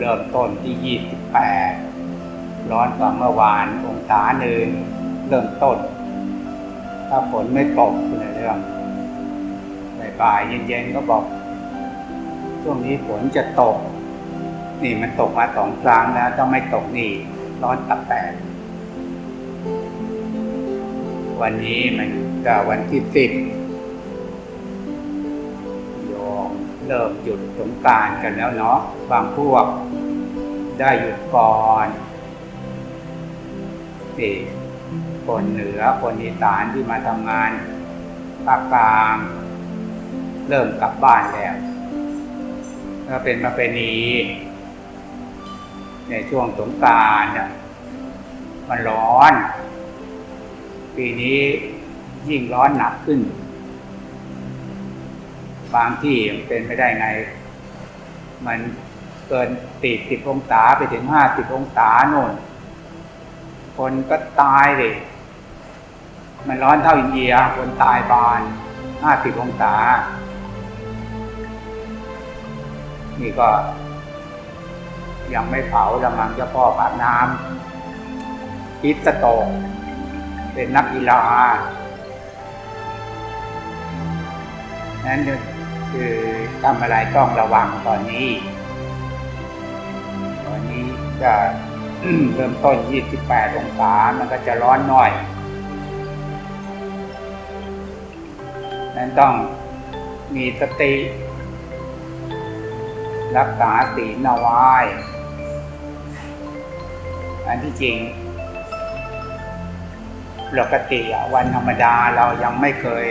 เริ่มต้นที่ยี่สิบแปดร้อนกว่าเมื่อวานองศาหนึ่งเริ่มต้น ถ้าฝนไม่ตกในเรื่องบ่ายเย็นๆก็บอก ช่วงนี้ฝนจะตก นี่มันตกมาสองครั้งแล้วถ้าไม่ตกนี่ ร้อนตับแตกวันนี้มันก็วันที่สิบ เริ่มหยุดสงการกันแล้วเนาะบางพวกได้หยุดก่อนนี่คนเหนือคนอีสานที่มาทำงานภาคกลางเริ่มกลับบ้านแล้วก็เป็นประเพณีในช่วงสงการเนี่ยมันร้อน ปีนี้ยิ่งร้อนหนักขึ้น บางที่มันเป็นไม่ได้ไง มันเกินตีสิบองศาไปถึงห้าสิบองศาโน่น คนก็ตายเลยมันร้อนเท่าอินเดีย คนตายบานห้าสิบองศา นี่ก็ ยังไม่เผาละมังจ้าพ่อปากน้ำพิษโตก เป็นนักกีฬานั้น คือทำอะไรต้องระวังตอนนี้ ตอนนี้จะเริ่มต้น 28 องศา มันก็จะร้อนหน่อย นั้นต้องมีสติ รักษาศีลเอาไว้อันที่จริงปกติวันธรรมดาเรายังไม่เคย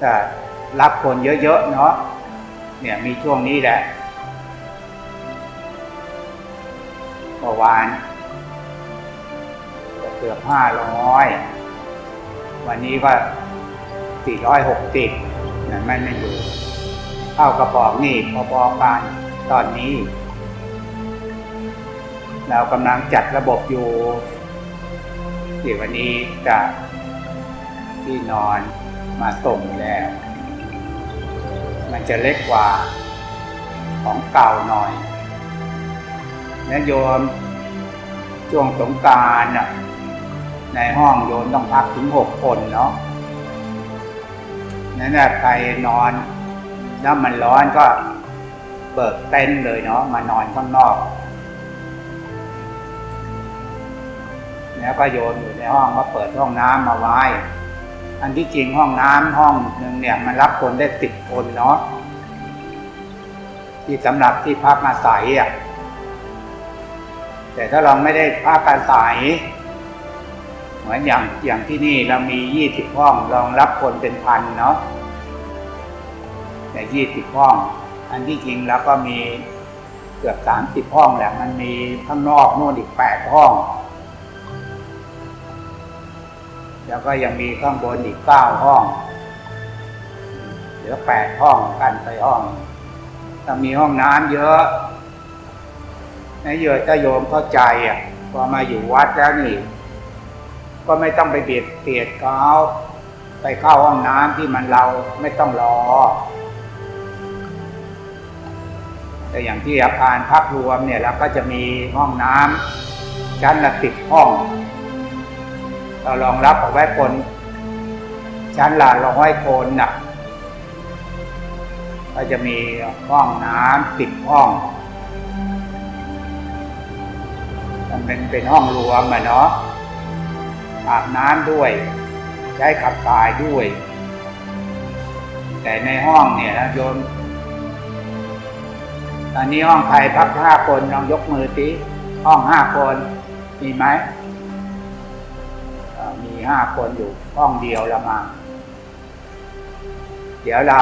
แต่ รับคนเยอะๆเนาะเนี่ยมีช่วงนี้แหละเมื่อวานเกือบห้าร้อยวันนี้ก็สี่ร้อยหกสิบนั่นไมันไม่อยู่เข้ากระบอกนี่พอๆกันตอนนี้ เรากำลังจัดระบบอยู่ที่วันนี้จะที่นอนมาส่งแล้ว มันจะเล็กกว่าของเก่าหน่อยนะโยมช่วงสงการน่ะในห้องโยมต้องพักถึงหกคนเนาะนั่นแหละใครนอน แล้วมันร้อนก็เบิกเต็นท์เลยเนาะมานอนข้างนอก แล้วก็โยนอยู่ในห้องก็เปิดห้องน้ำมาไว้ อันที่จริงห้องน้ำห้องหนึ่งเนี่ยมันรับคนได้สิบคนเนาะที่สำหรับที่พักอาศัยอะแต่ถ้าเราไม่ได้พักอาศัย เหมือนอย่างอย่างที่นี่เรามียี่สิบห้องรองรับคนเป็นพันเนาะแต่ยี่สิบห้อง อันที่จริงแล้วก็มีเกือบสามสิบห้องแหละมันมีข้างนอกนู่นอีกแปดห้อง แล้วก็ยังมีข้างบนอีกเก้าห้อง เหลือแปดห้องกันไปห้องถ้ามีห้องน้ำเยอะนายเยอะจะโยมเข้าใจอะพอมาอยู่วัดแล้วนี่ ก็ไม่ต้องไปเบียดเตียดเขาไปเข้าห้องน้ำที่มันเราไม่ต้องรอ แต่อย่างที่อาคารพักรวมเนี่ยเราก็จะมีห้องน้ำชั้นละสิบห้อง เรารองรับเอาไว้คนชั้นละร้อยคนน่ะก็จะมีห้องน้ำสิบห้องมันเป็นเป็นห้องรวมอะเนาะอาบน้ำด้วย ใช้ขับถ่ายด้วย แต่ในห้องเนี่ยนะโยมตอนนี้ห้องใครพักห้าคนลองยกมือสิห้องห้าคนมีไหม ห้าคนอยู่ห้องเดียวละมาเดี๋ยวเรา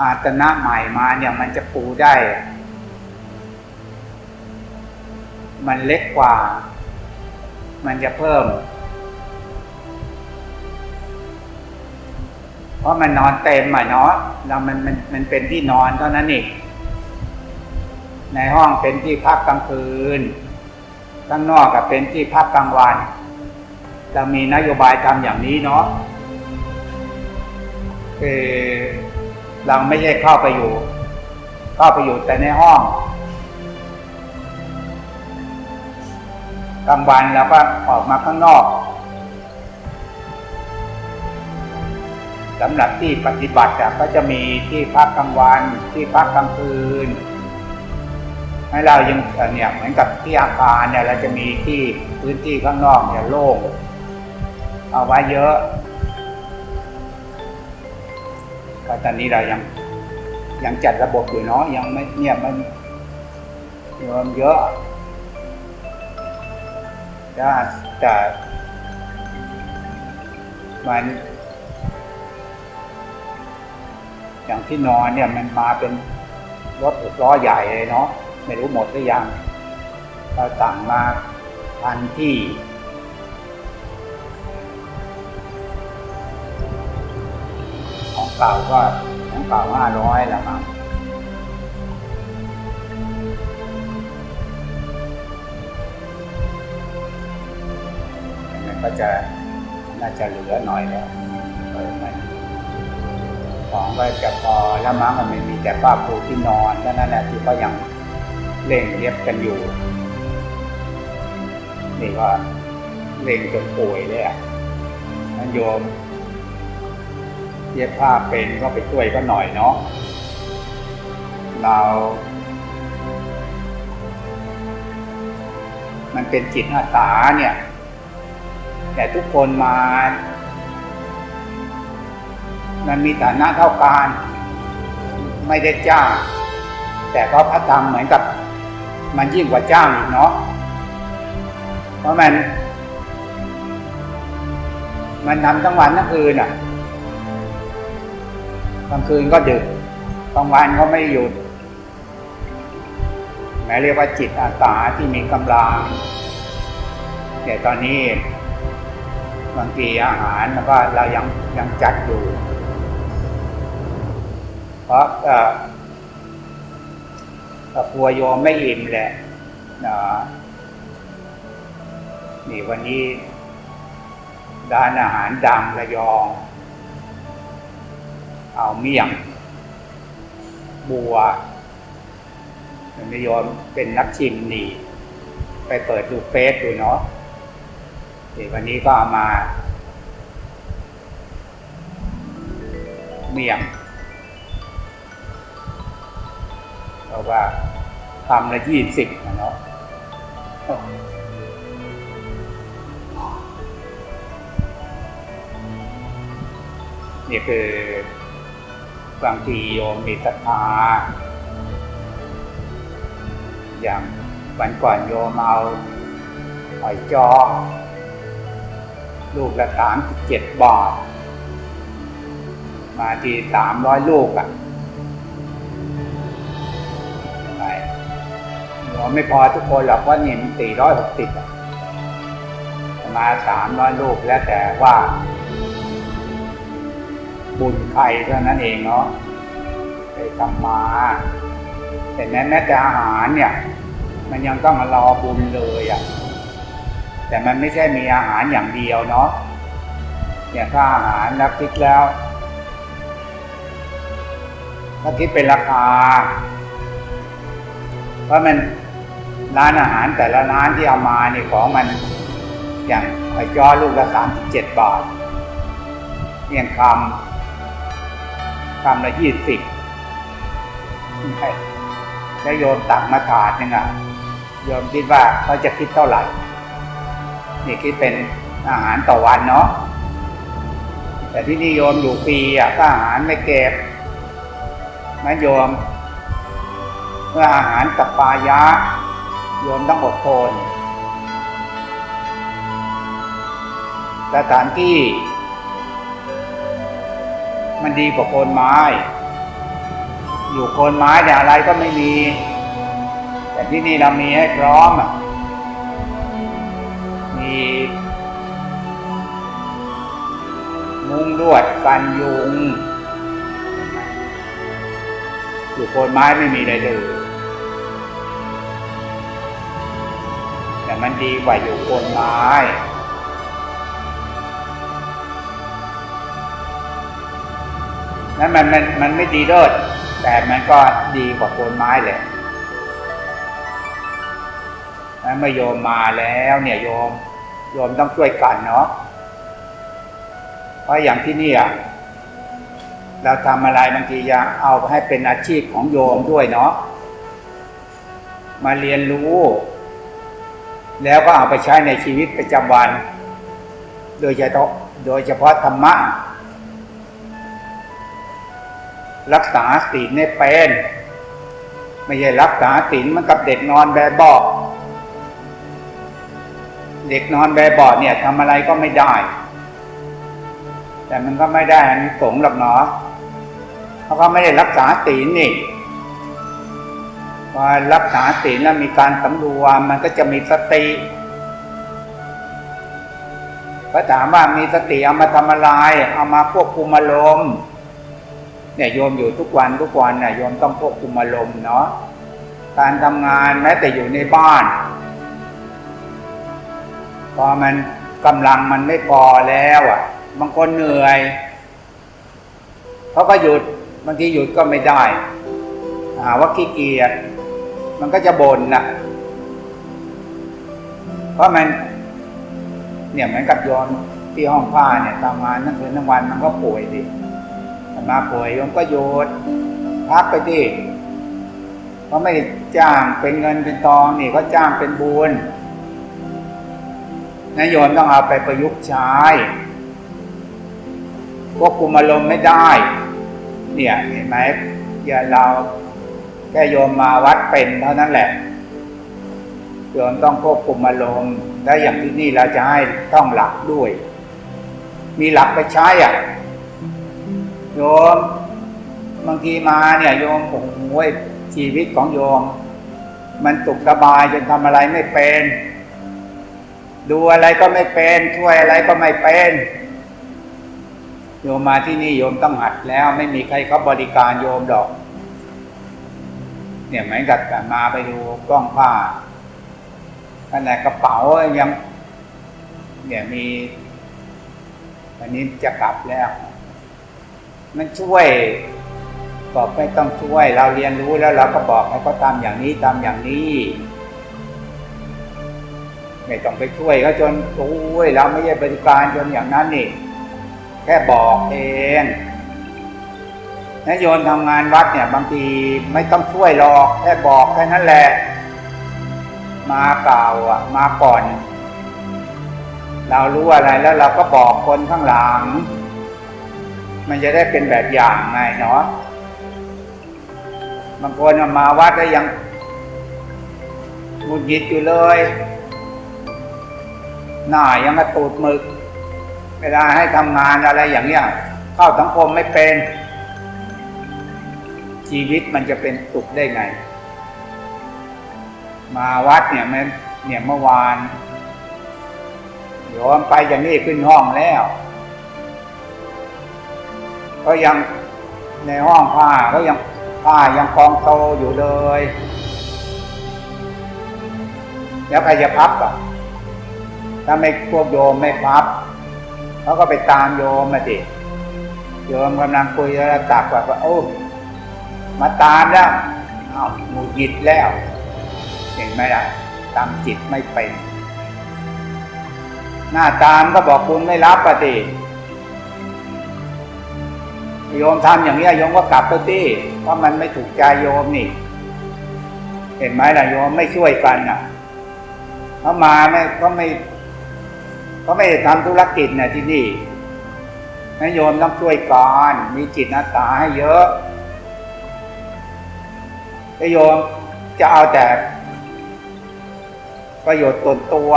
อาตนะใหม่มาเนี่ยมันจะปูได้ มันเล็กกว่า มันจะเพิ่ม เพราะมันนอนเต็มอะเนาะแล้วมันมันมันเป็นที่นอนเท่านั้นเองในห้องเป็นที่พักกลางคืนข้างนอกกับเป็นที่พักกลางวัน เรามีนโยบายทำอย่างนี้เนาะคือเราไม่ใช่เข้าไปอยู่ เข้าไปอยู่แต่ในห้องกลางวันเราก็ออกมาข้างนอกสำหรับที่ปฏิบัติก็จะมีที่พักกลางวัน ที่พักกลางคืน ให้เรายังเนี่ยเหมือนกับที่อาคารเนี่ยเราจะมีที่พื้นที่ข้างนอกเนี่ยโล่ง เอาไว้เยอะก็ตอนนี้เรายังยังจัดระบบอยู่เนาะยังไม่เนี่ยมันโยมเยอะแต่มันอย่างที่นอนเนี่ยมันมาเป็นรถล้อใหญ่เลยเนาะไม่รู้หมดหรือยังเราสั่งมาพันที่ ของเก่าก็ของเก่าห้าร้อยละมั้งมันก็จะน่าจะเหลือหน่อยแล้วเออมันของก็จะพอแล้วมั้งมันไม่มีแต่ผ้าปูที่นอนเท่านั้นแหละที่ก็ยังเล่งเย็บกันอยู่ นี่ก็เล่งจนป่วยเลยอะท่านโยม เย็บผ้าเป็นก็ไปช่วยก็หน่อยเนาะเรา มันเป็นจิตอาสาเนี่ย แต่ทุกคนมา มันมีฐานะเท่ากันไม่ได้จ้างแต่ก็พระธรรมเหมือนกับ มันยิ่งกว่าจ้างอีกเนาะเพราะมัน มันทำทั้งวันทั้งคืนอะ กลางคืนก็ดึกกลางวันก็ไม่หยุดหมายเรียกว่าจิตอาสาที่มีกำลังแต่ตอนนี้บางทีอาหารก็เรายังยังจัดอยู่ เพราะก็กลัวโยมไม่อิ่มแหละนะนี่วันนี้ร้านอาหารดังระยอง เอาเมี่ยง บัวนิยมเป็นนักชิมนี่ ไปเปิดดูเฟซดูเนาะนี่วันนี้ก็เอามา เมี่ยงเพราะว่าทำละยี่สิบนะเนาะนี่คือ บางทีโยมมีศรัทธาอย่างวันก่อนโยมเอาหอยจอลูกละสามสิบเจ็ดบาท มาทีสามร้อยลูกอะ่ะไปเราไม่พอทุกคนหรอกว่านี่มันสี่ร้อยหกสิบมาสามร้อยลูกแล้วแต่ว่า บุญใครเท่านั้นเองเนาะไปทำมาแต่แม้แม้แต่อาหารเนี่ย มันยังต้องมารอบุญเลยอะ่ะแต่มันไม่ใช่มีอาหารอย่างเดียวเนาะเนี่ยถ้าอาหารนับคิดแล้วถ้าคิดเป็นราคาเพราะมันร้านอาหารแต่ละร้านที่เอามาเนี่ยของมันอย่างหอยจ้อลูกละสามสิบเจ็ดบาทเมี่ยงคำ คำละยี่สิบแล้วโยมตักมาถาดนึงอะโยมคิดว่าเขาจะคิดเท่าไหร่ นี่คิดเป็นอาหารต่อวันเนาะแต่ที่นี่โยมอยู่ฟรีอะก็อาหารไม่เก็บนะโยมเมื่ออาหารกับปลายะ โยมต้องอดทนสถานที่ มันดีกว่าโคนไม้ อยู่โคนไม้เนี่ยอะไรก็ไม่มี แต่ที่นี่เรามีให้พร้อมอะมีมุ้งลวดกันยุง อยู่โคนไม้ไม่มีอะไรเลยแต่มันดีกว่าอยู่โคนไม้ นั้นมันมันมันไม่ดีเลิศแต่มันก็ดีกว่าโคนไม้แหละนั้นเมื่อโยมมาแล้วเนี่ยโยม โยมต้องช่วยกันเนาะเพราะอย่างที่นี่ยเราทำอะไรบางทีจะเอาให้เป็นอาชีพของโยมด้วยเนาะมาเรียนรู้ แล้วก็เอาไปใช้ในชีวิตประจำวัน โดยเฉพาะโดยเฉพาะธรรมะ รักษาศีลในเป็นไม่ใช่รักษาศีลมันกับเด็กนอนแบบเบอกเด็กนอนแบบเบอกเนี่ยทำอะไรก็ไม่ได้ แต่มันก็ไม่ได้อันนี้สงหรอกเนาะเพราะเขาไม่ได้รักษาศีลนี่พอรักษาศีลแล้วมีการสำรวมมันก็จะมีสติก็ถามว่ามีสติเอามาทำอะไร เอามาควบคุมอารมณ์ เนี่ยโยมอยู่ทุกวันทุกวันเนี่ยโยมต้องควบคุมอารมณ์เนาะการทำงานแม้แต่อยู่ในบ้าน พอมันกำลังมันไม่พอแล้วอะบางคนเหนื่อยเขาก็หยุดบางทีหยุดก็ไม่ได้หาว่าขี้เกียจมันก็จะบ่นนะเพราะมัน เนี่ยเหมือนกับโยนที่ห้องผ้าเนี่ยทำงานทั้งคืนทั้งวันมันก็ป่วยดิ มาป่วยโยมก็หยุดพักไปดิเพราะไม่ได้จ้างเป็นเงินเป็นทองนี่เขาจ้างเป็นบุญนายโยมต้องเอาไปประยุกต์ใช้ควบคุมอารมณ์ไม่ได้ เนี่ยเห็นไหมอย่าเราแค่โยมมาวัดเป็นเท่านั้นแหละโยมต้องควบคุมอารมณ์และอย่างที่นี่เราจะให้ต้องหลักด้วย มีหลักไปใช้อะ โยม บางทีมาเนี่ยโยมโอ้โหชีวิตของโยม มันตกสบายจนทำอะไรไม่เป็น ดูอะไรก็ไม่เป็น ช่วยอะไรก็ไม่เป็นโยมมาที่นี่โยมต้องหัดแล้ว ไม่มีใครเขาบริการโยมดอก เนี่ยเหมือนกับมาไปดูกล้องผ้าขนาดกระเป๋ายัง เนี่ยมี วันนี้จะกลับแล้ว มันช่วยบอกไม่ต้องช่วย เราเรียนรู้แล้วเราก็บอกให้เขาทำอย่างนี้ทำอย่างนี้ ไม่ต้องไปช่วยเขาจนโอ้ยเราไม่ใช่บริการจนอย่างนั้นนี่แค่บอกเองนายโยนทำงานวัดเนี่ย บางทีไม่ต้องช่วยหรอกแค่บอกแค่นั้นแหละ มาเก่าอะ มาก่อน เรารู้อะไรแล้วเราก็บอกคนข้างหลัง มันจะได้เป็นแบบอย่างไงเนาะบางคนมาวัดแล้วยังหงุดหงิดอยู่เลย หน้ายังกระตูดมึก เวลาให้ทำงานอะไรอย่างเนี้ยเข้าสังคมไม่เป็น ชีวิตมันจะเป็นสุขได้ไง มาวัดเนี่ยมันเนี่ยเมื่อวานโยมไปอย่างนี้ขึ้นห้องแล้ว ก็ยังในห้องผ้าก็ยังผ้ายังกองโตอยู่เลย แล้วใครจะพับอะถ้าไม่พวกโยมไม่พับเขาก็ไปตามโยมมาดิโยมกำลังคุยแล้วตักว่าโอ้มาตามแล้วอ้าวหงุดหิดแล้วเห็นไหมล่ะตามจิตไม่เป็นหน้าตามก็บอกคุณไม่รับปฏิ โยมทำอย่างนี้โยมก็กลับไปที่เพราะมันไม่ถูกใจโยมนี่ เห็นไหมล่ะโยมไม่ช่วยกันอะเขามาไม่ก็ไม่เขาไม่ได้ทำธุรกิจนะที่นี่นโยมต้องช่วยกันมีจิตนาตาให้เยอะถ้าโยมจะเอาแต่ ประโยชน์ตนตัว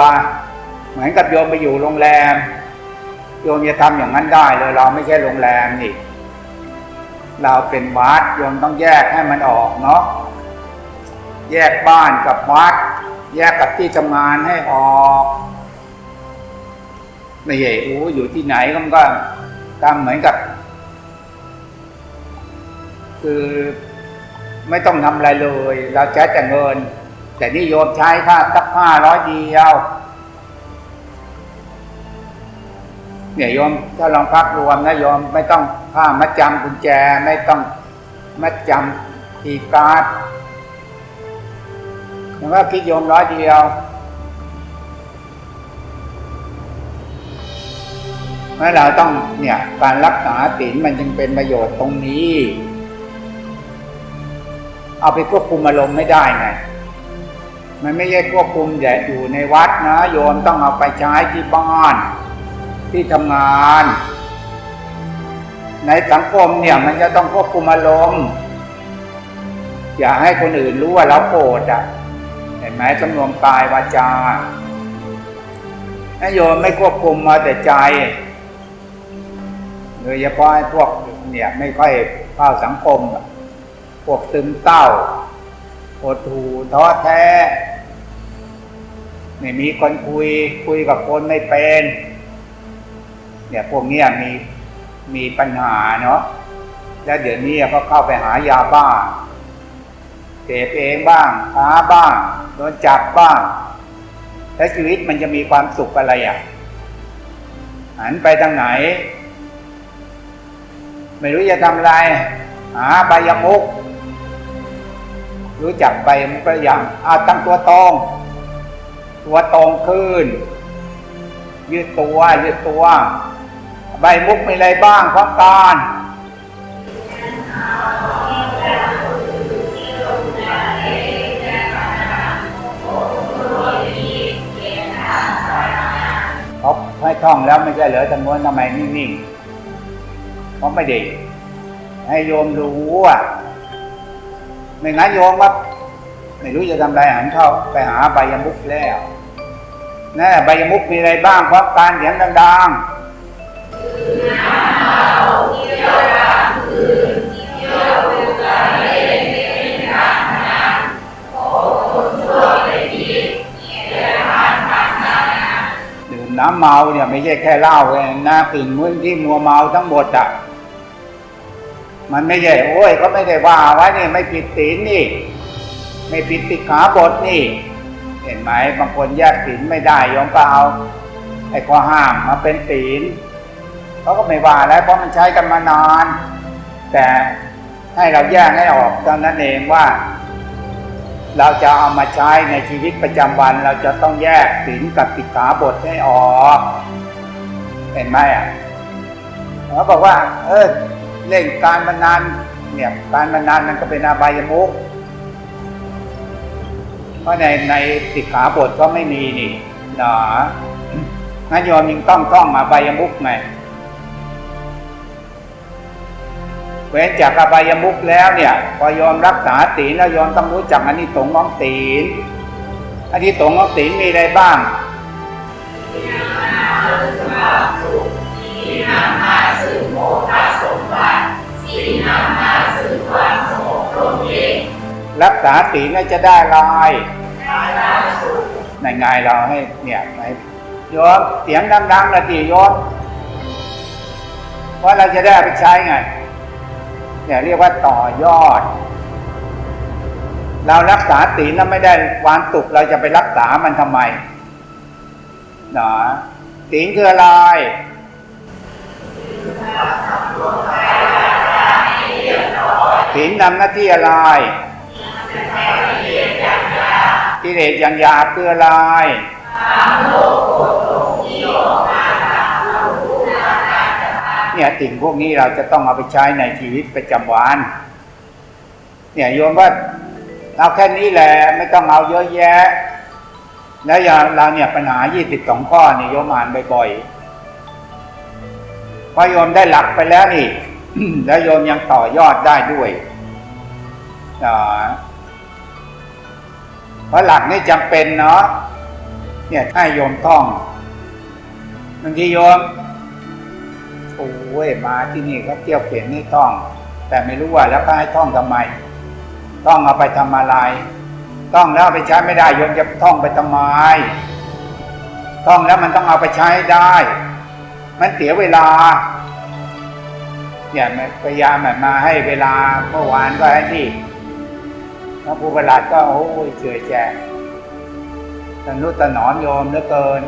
เหมือนกับโยมไปอยู่โรงแรม โยมจะทำอย่างนั้นได้เลยเราไม่ใช่โรงแรมนี่ เราเป็นวัดโยมต้องแยกให้มันออกเนาะแยกบ้านกับวัด แยกกับที่ทำงานให้ออกไม่ใช่โอ้อยู่ที่ไหนก็มันก็ทำเหมือนกับ คือไม่ต้องทำอะไรเลย เราใช้แต่เงิน แต่นี่โยมใช้ค่าสักห้าร้อยเดียว เนี่ยโยมถ้าลองพักรวมนะโยมไม่ต้องค่ามัดจำกุญแจไม่ต้องมัดจำทีการ์ดแล้วก็คิดโยมร้อยเดียวเพราะเราต้องเนี่ยการรักษาศีลมันจึงเป็นประโยชน์ตรงนี้ เอาไปควบคุมอารมณ์ไม่ได้ไงมันไม่ใช่ควบคุมแต่อยู่ในวัดนะ โยมต้องเอาไปใช้ที่บ้าน ที่ทำงาน ในสังคมเนี่ยมันจะต้องควบคุมอารมณ์อย่าให้คนอื่นรู้ว่าเราโกรธอะเห็นไหมจำนวนกายวาจาถ้าโยมไม่ควบคุมมาแต่ใจโดยเฉพาะไอ้พวกเนี่ยไม่ค่อยเข้าสังคม พวกซึมเศร้าปวดหูท้อแท้ไม่มีคนคุยคุยกับคนไม่เป็น เนี่ยพวกเนี้ยมีมีปัญหาเนาะแล้วเดี๋ยวนี้ก็เข้าไปหายาบ้าเสพเองบ้างค้าบ้างโดนจับบ้างแล้วชีวิตมันจะมีความสุขอะไรอะหันไปทางไหน ไม่รู้จะทำอะไร หาใบยมุก รู้จักใบมุกหรือยังอาตั้งตัวตรงตัวตรงขึ้นยืดตัวยืดตัว ใบมุกมีอะไรบ้างของการเขาให้ท่องแล้วไม่ใช่เหรอจำนวนทำไมนิ่งๆเขาไม่ด้ให้โยมรู้อะไม่งั้นโยมว่าไม่รู้จะทำอะไรหันเข้าไปหาใบยมุกแล้วนั่นแหละใบยมุกมีอะไรบ้างเพราะการเสียงดังๆ น้ำเมาเนี่ยไม่ใช่แค่เหล้าเองนะกลิ่นมึนที่มัวเมาทั้งหมดอะมันไม่ใช่โอ้ยเขาไม่ได้ว่าไว้นี่ไม่ผิดศีลนี่ ไม่ผิดติขาบทนี่ เห็นไหมบางคนแยกศีลไม่ได้ยอมก็เอาไอ้ข้อห้ามมาเป็นศีล เขาก็ไม่ว่าแล้วเพราะมันใช้กันมานาน แต่ให้เราแยกให้ออกเท่านั้นเองว่า เราจะเอามาใช้ในชีวิตประจำวันเราจะต้องแยกศีลกับติขาบทให้ออกเห็นไหมอะเขาบอกว่า เออเล่นการพนันเนี่ยการพนันมันก็เป็นอาบายมุกเพราะในในติขาบทก็ไม่มีนี่หนางั้นโยมยังต้องต้องอบายมุกไง เว้นจากอบายมุกแล้วเนี่ยพอยอมรักษาศีลแล้วยอมต้องรู้จักอันนี้สงส์ของศีลอันนี้สงส์ของศีลมีอะไรบ้างรักษาศีลแล้วจะได้ลายในไงเราให้เนี่ยให้โยมเสียงดังๆนะทีโยมว่าเราจะได้เอาไปใช้ไง เนี่ยเรียกว่าต่อยอด เรารักษาศีลแล้วไม่ได้ความสุขเราจะไปรักษามันทำไมเนาะศีลคืออะไรศีลนำหน้าที่อะไรกิเลสอย่างยาคืออะไร เนี่ยสิ่งพวกนี้เราจะต้องเอาไปใช้ในชีวิตประจำวันเนี่ยโยมว่าเอาแค่นี้แหละไม่ต้องเอาเยอะแยะ แล้วอย่างเราเนี่ยปัญหา22ข้อนี่โยมอ่านบ่อยๆพอโยมได้หลักไปแล้วนี่ แล้วโยมยังต่อยอดได้ด้วยเพราะหลักนี่จำเป็นเนาะเนี่ยให้โยมท่องบางทีโยม โอ้ยมาที่นี่เขาเที่ยวเปลี่ยนให้ท่อง แต่ไม่รู้ว่าแล้วก็ให้ท่องทำไม ต้องเอาไปทำอะไร ต้องแล้วไปใช้ไม่ได้โยมจะท่องไปทำไมท่องแล้วมันต้องเอาไปใช้ได้ มันเสียเวลาเนี่ยพยายามแบบมาให้เวลาเมื่อวานก็ให้ที่พระผู้ประหลัดก็โอ้ยเฉยแจกตนุตนอมโยมเหลือเกิน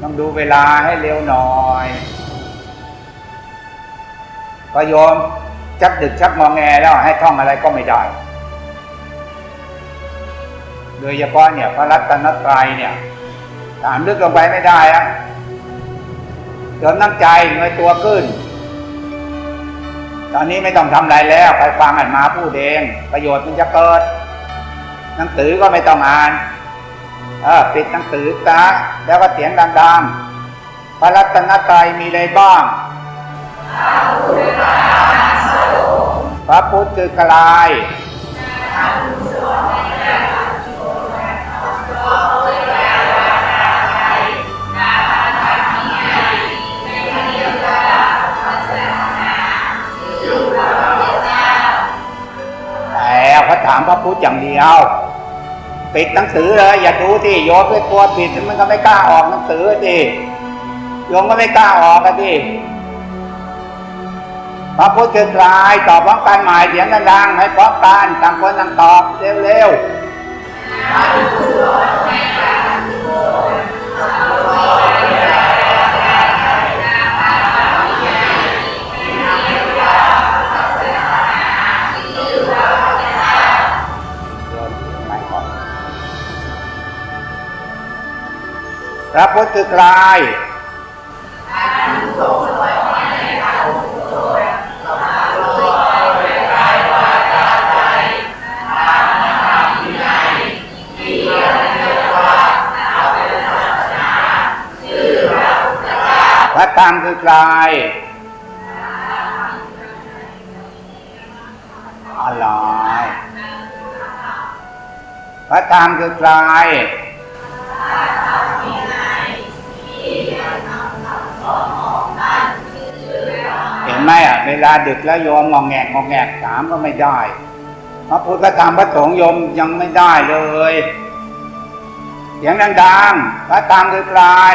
ต้องดูเวลาให้เร็วหน่อย พอโยมชักดึกชักงองแงแล้วให้ท่องอะไรก็ไม่ได้ โดยเฉพาะเนี่ยพระรัตนตรัยเนี่ยถามลึกลงไปไม่ได้อะเดินน้ำใจเงยตัวขึ้น ตอนนี้ไม่ต้องทำอะไรแล้วไปฟังอันมาพูดเองประโยชน์มันจะเกิด หนังสือก็ไม่ต้องอ่านเออปิดหนังสือซะแล้วก็เสียงดังๆพระรัตนตรัยมีอะไรบ้าง พระพุทธคือกลายแต่เขาถามพระพุทธอย่างเดียว ปิดหนังสือเลย อย่าดูที่โยมไปกลัวปิดมันก็ไม่กล้าออกหนังสือดิโยมก็ไม่กล้าออกกันดิ พระพุทธคือกลายตอบพร้อมกันหมายเสียงดังๆให้พร้อมกันต่างคนต่างตอบเร็วๆพระพุทธคือกลาย กลายอะไรพระธรรมคือกลายเห็นไหมอะเวลาดึกแล้วโยมงองแงกงองแงกถามก็ไม่ได้พระพุทธธรรมพระสงฆ์โยมยังไม่ได้เลยเสียงดังๆพระธรรมคือกลาย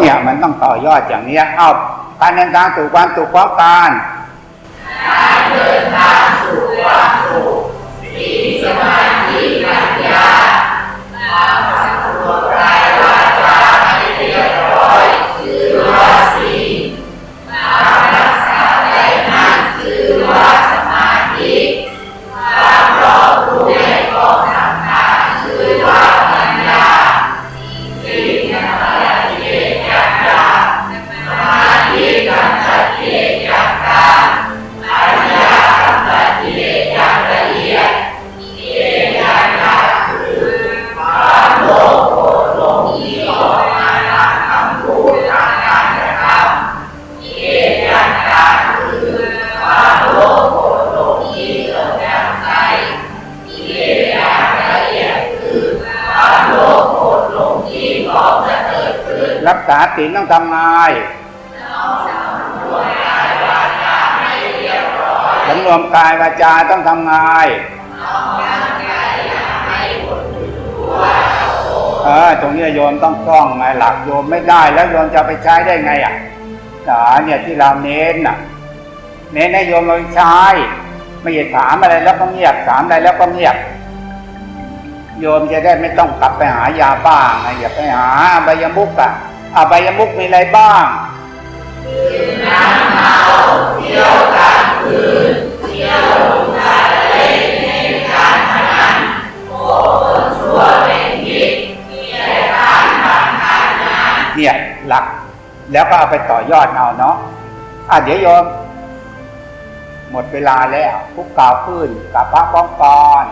เนี่ยมันต้องต่อยอดอย่างเนี้ยเอาการเดินทางสู่ความสุขพร้อมกันรัก ษาศีลต้องทำไงสำรวมกายวาจาต้องทำไงเออตรงนี้โยมต้องคล่องไงหลักโยมไม่ได้แล้วโยมจะไปใช้ได้ไงอะสาเนี่ยที่เราเน้นน่ะ เน้นให้โยมเราใช้ไม่ใช่ถามอะไรแล้วก็เงียบถามอะไรแล้วก็เงียบ โยมจะได้ไม่ต้องกลับไปหายาบ้าไงอย่าไปหาใบยมุกอะ อบายมุกมีอะไรบ้างดื่น้ำเมาเที่ยวกลางคืนเที่ยวลงทะเลในการพนันโกงชั่วเป็นพิษมีอะไรบ้างทำการงานเนี่ยหลัก แล้วก็เอาไปต่อยอดเอาเนาะอะเดี๋ยวโยมหมดเวลาแล้วพุกกล่าวขึ้นกับพระป้องกน